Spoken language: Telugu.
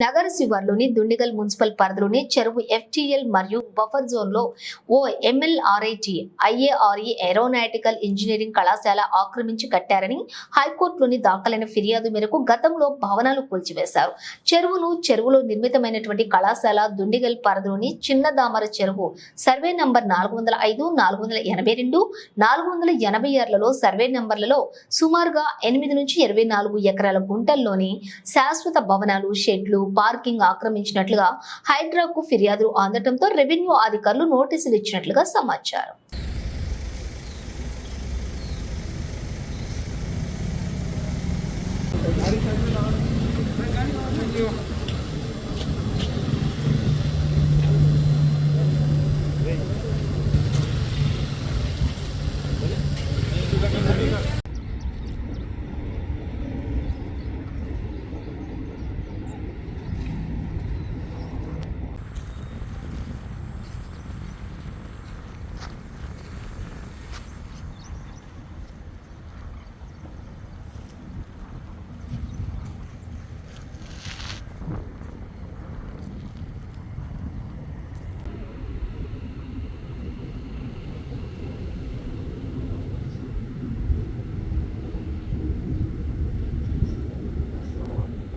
నగర శివార్లోని దుండిగల్ మున్సిపల్ పరిధిలోని చెరువు ఎఫ్టీఎల్ మరియు బఫర్ జోన్లో ఓ ఎంఎల్ఆర్ఐటి ఐఏఆర్ఈ ఏరోనాటికల్ ఇంజనీరింగ్ కళాశాల ఆక్రమించి కట్టారని హైకోర్టులోని దాఖలైన ఫిర్యాదు మేరకు గతంలో భవనాలు కూల్చివేశారు. చెరువును చెరువులో నిర్మితమైనటువంటి కళాశాల దుండిగల్ పరిధిలోని చిన్న దామర చెరువు సర్వే నంబర్ నాలుగు వందల ఐదు నాలుగు వందల ఎనభై రెండు నాలుగు వందల ఎనభై ఆరులలో సర్వే నంబర్లలో సుమారుగా ఎనిమిది నుంచి ఇరవై నాలుగు ఎకరాల గుంటల్లోని శాశ్వత భవనాలు షెడ్లు పార్కింగ్ ఆక్రమించినట్లుగా హైడ్రాకు ఫిర్యాదులు అందటంతో రెవెన్యూ అధికారులు నోటీసులు ఇచ్చినట్లుగా సమాచారం Thank you.